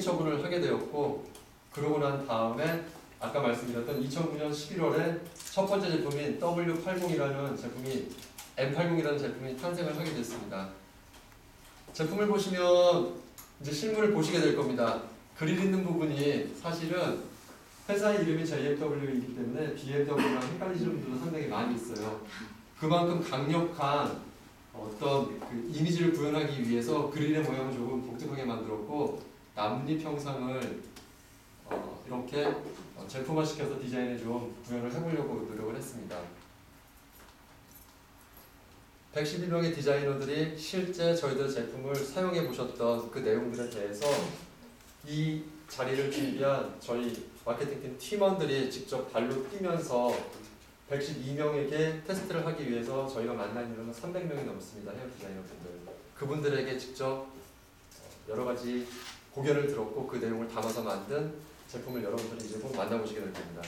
처분을 하게 되었고 그러고 난 다음에 아까 말씀드렸던 2009년 11월에 첫 번째 제품인 W80이라는 제품이 M80이라는 제품이 탄생을 하게 됐습니다. 제품을 보시면 이제 실물을 보시게 될 겁니다. 그릴 있는 부분이 사실은 회사의 이름이 JFW이기 때문에 BMW랑 헷갈리시는 분들도 상당히 많이 있어요. 그만큼 강력한 어떤 그 이미지를 구현하기 위해서 그릴의 모양을 조금 독특하게 만들었고 남립 형상을 어, 이렇게 어, 제품화시켜서 디자인을 좀 구현을 해보려고 노력을 했습니다. 112명의 디자이너들이 실제 저희들 제품을 사용해 보셨던 그 내용들에 대해서 이 자리를 준비한 저희 마케팅팀 팀원들이 직접 발로 뛰면서 112명에게 테스트를 하기 위해서 저희가 만난 인원은 300명이 넘습니다. 헤어 디자이너분들. 그분들에게 직접 어, 여러 가지 고견을 들었고 그 내용을 담아서 만든 제품을 여러분들이 이제 꼭 만나보시게 될 겁니다.